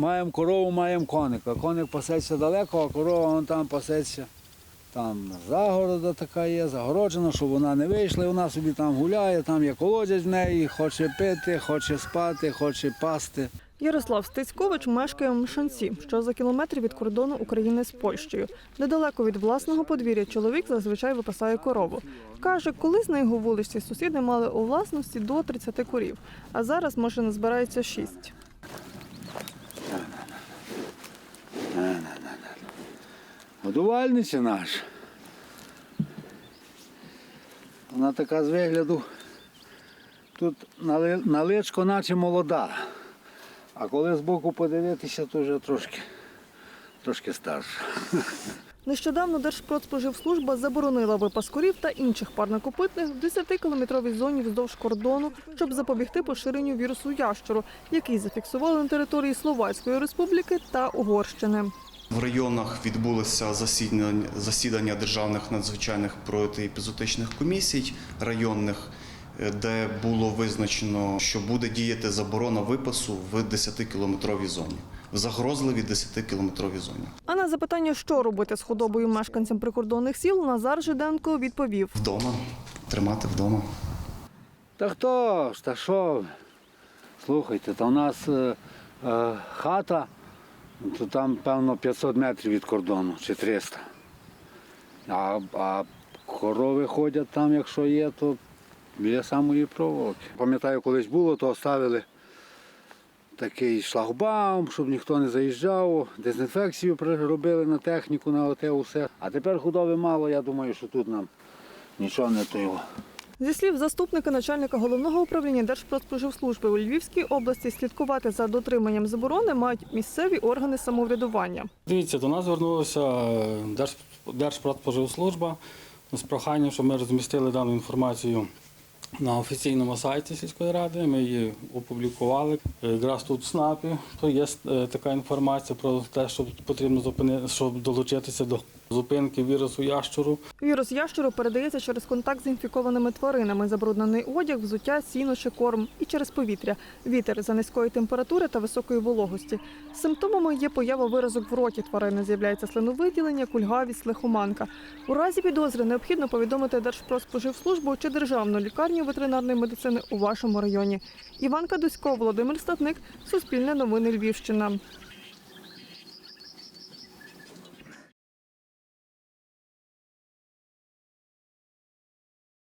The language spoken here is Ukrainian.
Маємо корову, маємо коника. Коник пасеться далеко, а корова вон там пасеться. Там загорода така є, загороджена, щоб вона не вийшла, вона собі там гуляє, там є колодязь в неї, хоче пити, хоче спати, хоче пасти. Ярослав Стецькович мешкає в Мшанці, що за кілометр від кордону України з Польщею. Недалеко від власного подвір'я чоловік зазвичай випасає корову. Каже, колись на його вулиці сусіди мали у власності до 30 курів, а зараз машин збирається 6. Годувальниця наша. Вона така з вигляду. Тут нали- наличко наче молода. А коли збоку подивитися, то вже трошки, трошки старша. Нещодавно Держпродспоживслужба заборонила випас корів та інших парнокопитних в 10-кілометровій зоні вздовж кордону, щоб запобігти поширенню вірусу ящуру, який зафіксували на території Словацької Республіки та Угорщини. В районах відбулося засідання, засідання державних надзвичайних протиепізотичних комісій районних, е, де було визначено, що буде діяти заборона випасу в 10-кілометровій зоні, в загрозливій 10-кілометровій зоні. А на запитання, що робити з худобою мешканцям прикордонних сіл, Назар Жиденко відповів. Вдома, тримати вдома. Та хто ж, та що? Слухайте, та у нас е, е, хата, то там, певно, 500 метрів від кордону чи 300. А, а корови ходять там, якщо є, то біля самої проволоки. Пам'ятаю, колись було, то оставили такий шлагбаум, щоб ніхто не заїжджав, дезінфекцію робили на техніку, на оте усе. А тепер худоби мало, я думаю, що тут нам нічого не того. Зі слів заступника начальника головного управління Держпродспоживслужби у Львівській області, слідкувати за дотриманням заборони мають місцеві органи самоврядування. Дивіться, до нас звернулася е, Держпродспоживслужба з проханням, щоб ми розмістили дану інформацію на офіційному сайті сільської ради. Ми її опублікували. Якраз тут в СНАПі то є е, така інформація про те, що потрібно зупинити, щоб долучитися до зупинки вірусу ящуру. Вірус ящуру передається через контакт з інфікованими тваринами, забруднений одяг, взуття, сіно чи корм і через повітря, вітер за низької температури та високої вологості. Симптомами є поява виразок в роті тварини, з'являється слиновиділення, кульгавість, лихоманка. У разі підозри необхідно повідомити Держпродспоживслужбу чи державну лікарню ветеринарної медицини у вашому районі. Іван Кадусько, Володимир Статник, Суспільне новини Львівщина.